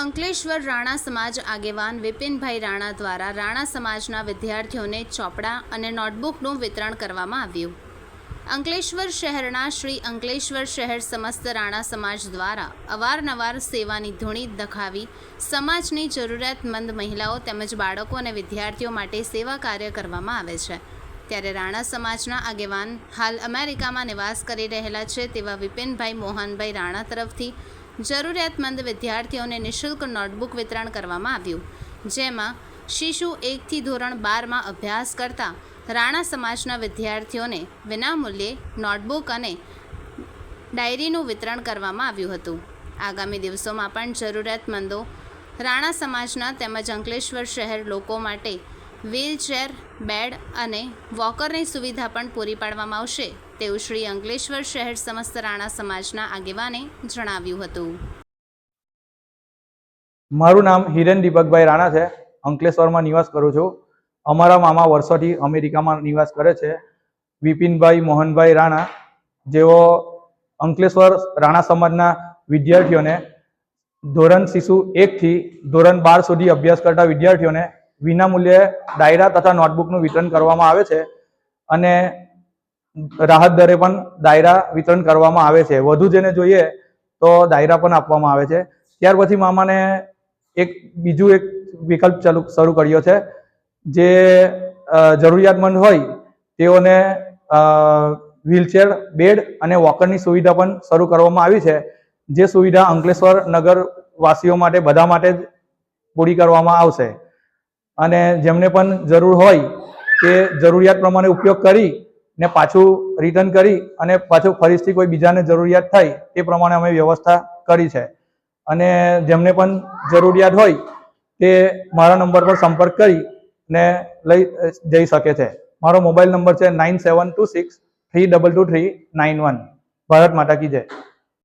અંકલેશ્વર રાણા સમાજ આગેવાન વિપિનભાઈ રાણા દ્વારા રાણા સમાજના વિદ્યાર્થીઓને ચોપડા અને નોટબુકનું વિતરણ કરવામાં આવ્યું. અંકલેશ્વર શહેરના શ્રી અંકલેશ્વર શહેર સમસ્ત રાણા સમાજ દ્વારા અવારનવાર સેવાની ધૂણી દખાવી સમાજની જરૂરિયાતમંદ મહિલાઓ તેમજ બાળકો અને વિદ્યાર્થીઓ માટે સેવા કાર્ય કરવામાં આવે છે. ત્યારે રાણા સમાજના આગેવાન હાલ અમેરિકામાં નિવાસ કરી રહેલા છે તેવા વિપિનભાઈ મોહનભાઈ રાણા તરફથી જરૂરિયાતમંદ વિદ્યાર્થીઓને નિઃશુલ્ક નોટબુક વિતરણ કરવામાં આવ્યું, જેમાં શિશુ એકથી ધોરણ બારમાં અભ્યાસ કરતા રાણા સમાજના વિદ્યાર્થીઓને વિનામૂલ્યે નોટબુક અને ડાયરીનું વિતરણ કરવામાં આવ્યું હતું. આગામી દિવસોમાં પણ જરૂરિયાતમંદો રાણા સમાજના તેમજ અંકલેશ્વર શહેર લોકો માટે વ્હીલચેર, બેડ અને વોકરની સુવિધા પણ પૂરી પાડવામાં આવશે, તેવું શ્રી અંકલેશ્વર શહેર સમસ્ત રાણા સમાજના આગેવાને જણાવ્યું હતું. મારું નામ હિરેન દીપકભાઈ રાણા છે. અંકલેશ્વરમાં નિવાસ કરું છું. અમારા મામા વર્ષોથી અમેરિકામાં નિવાસ કરે છે. વિપિનભાઈ મોહનભાઈ રાણા, જેઓ અંકલેશ્વર રાણા સમાજના વિદ્યાર્થીઓને ધોરણ શિશુ એકથી ધોરણ બાર સુધી અભ્યાસ કરતા વિદ્યાર્થીઓને વિનામૂલ્યે ડાયરા તથા નોટબુકનું વિતરણ કરવામાં આવે છે અને રાહત દરે પણ ડાયરા વિતરણ કરવામાં આવે છે. વધુ જેને જોઈએ તો ડાયરા પણ આપવામાં આવે છે. ત્યાર પછી મામાને એક બીજું એક વિકલ્પ ચાલુ શરૂ કર્યો છે જે જરૂરિયાતમંદ હોય તેઓને વ્હીલચેર, બેડ અને વોકરની સુવિધા પણ શરૂ કરવામાં આવી છે. જે સુવિધા અંકલેશ્વર નગરવાસીઓ માટે બધા માટે જ પૂરી કરવામાં આવશે. અને જેમને પણ જરૂર હોય તે જરૂરિયાત પ્રમાણે ઉપયોગ કરી ને પાછું રિટર્ન કરી અને પાછું ફરીથી કોઈ બીજાને જરૂરિયાત થાય તે પ્રમાણે અમે વ્યવસ્થા કરી છે. અને જેમને પણ જરૂરિયાત હોય તે મારા નંબર પર સંપર્ક કરી ને લઈ જઈ શકે છે. મારો મોબાઈલ નંબર છે nine seven two six three double two three nine one Bharat માતા કી જય.